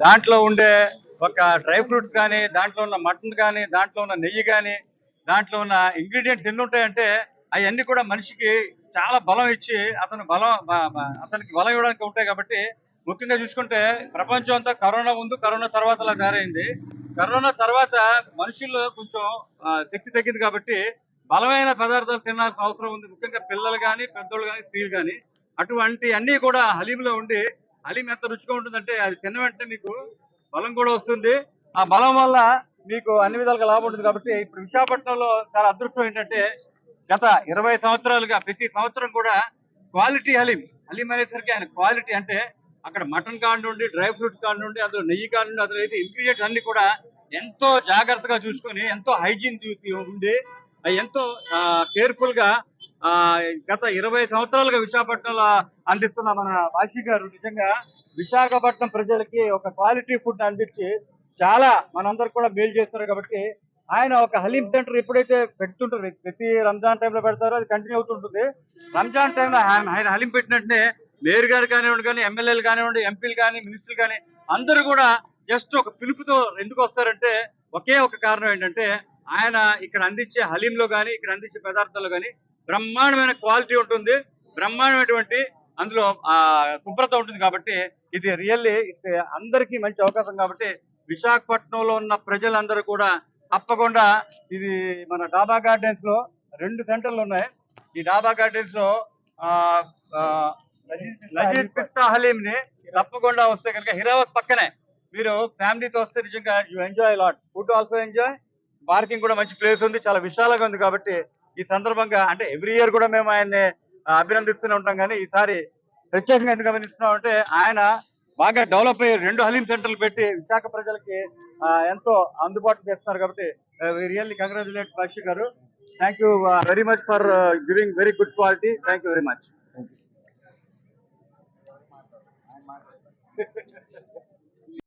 దాంట్లో ఉండే ఒక డ్రై ఫ్రూట్స్ కానీ దాంట్లో ఉన్న మటన్ కానీ దాంట్లో ఉన్న నెయ్యి కానీ దాంట్లో ఉన్న ఇంగ్రీడియంట్స్ ఎన్ని ఉంటాయంటే అవన్నీ కూడా మనిషికి చాలా బలం ఇచ్చి అతను బలం అతనికి బలం ఇవ్వడానికి ఉంటాయి కాబట్టి ముఖ్యంగా చూసుకుంటే ప్రపంచం అంతా కరోనా ముందు కరోనా తర్వాత అలా తయారైంది. కరోనా తర్వాత మనుషుల్లో కొంచెం శక్తి తగ్గింది కాబట్టి బలమైన పదార్థాలు తినాల్సిన అవసరం ఉంది. ముఖ్యంగా పిల్లలు కానీ పెద్దోళ్ళు కానీ స్త్రీలు కానీ అటువంటి అన్నీ కూడా హలీంలో ఉండి హలీం ఎంత రుచిగా ఉంటుందంటే అది తిన్న వెంటనే మీకు బలం కూడా వస్తుంది. ఆ బలం వల్ల మీకు అన్ని విధాలుగా లాభం ఉంటుంది కాబట్టి ఇప్పుడు విశాఖపట్నంలో చాలా అదృష్టం ఏంటంటే గత ఇరవై సంవత్సరాలుగా ప్రతి సంవత్సరం కూడా క్వాలిటీ హలీం హలీం అనేసరికి ఆయన క్వాలిటీ అంటే అక్కడ మటన్ కాడ నుండి డ్రై ఫ్రూట్స్ కాడ నుండి అందులో నెయ్యి కాడ నుండి అందులో అయితే ఇంగ్రీడియంట్స్ అన్ని కూడా ఎంతో జాగ్రత్తగా చూసుకొని ఎంతో హైజీన్ ఉండి ఎంతో కేర్ఫుల్గా ఆ, గత ఇరవై సంవత్సరాలుగా విశాఖపట్నంలో అందిస్తున్న మన బాషి గారు నిజంగా విశాఖపట్నం ప్రజలకి ఒక క్వాలిటీ ఫుడ్ అందించి చాలా మనందరు కూడా మేలు చేస్తున్నారు కాబట్టి ఆయన ఒక హలీం సెంటర్ ఎప్పుడైతే పెడుతుంటారు ప్రతి రంజాన్ టైంలో పెడతారో అది కంటిన్యూ అవుతుంటుంది. రంజాన్ టైంలో ఆయన ఆయన హలీం పెట్టినట్టునే మేయర్ గారు కానివ్వండి కానీ ఎమ్మెల్యేలు కానివ్వండి ఎంపీలు కానీ మినిస్టర్లు కానీ అందరూ కూడా జస్ట్ ఒక పిలుపుతో ఎందుకు వస్తారంటే ఒకే ఒక కారణం ఏంటంటే ఆయన ఇక్కడ అందించే హలీంలో కానీ ఇక్కడ అందించే పదార్థాల్లో కానీ బ్రహ్మాండమైన క్వాలిటీ ఉంటుంది. బ్రహ్మాండమైనటువంటి అందులో శుభ్రత ఉంటుంది కాబట్టి ఇది రియల్లీ అందరికీ మంచి అవకాశం కాబట్టి విశాఖపట్నంలో ఉన్న ప్రజలందరూ కూడా తప్పకుండా ఇది మన డాబా గార్డెన్స్లో రెండు సెంటర్లు ఉన్నాయి. ఈ డాబా గార్డెన్స్లో ఆ, లజీజ్ పిస్తా హలీం ని తప్పకుండా వస్తే కనుక హిరావత్ పక్కనే. మీరు ఫ్యామిలీతో వస్తే నిజంగా you enjoy lot. Food also enjoy. Parking కూడా మంచి ప్లేస్ ఉంది చాలా విశాలంగా ఉంది కాబట్టి ఈ సందర్భంగా అంటే ఎవ్రీ ఇయర్ కూడా మేము ఆయన్ని అభినందిస్తూనే ఉంటాం కానీ ఈసారి ప్రత్యేకంగా ఎందుకు గమనిస్తున్నాం అంటే ఆయన బాగా డెవలప్ అయ్యి రెండు హలీం సెంటర్లు పెట్టి విశాఖ ప్రజలకి ఎంతో అందుబాటులో చేస్తున్నారు కాబట్టి రియల్లీ కంగ్రాచులేట్ రాశి గారు. Thank you very much for giving very good quality thank you very much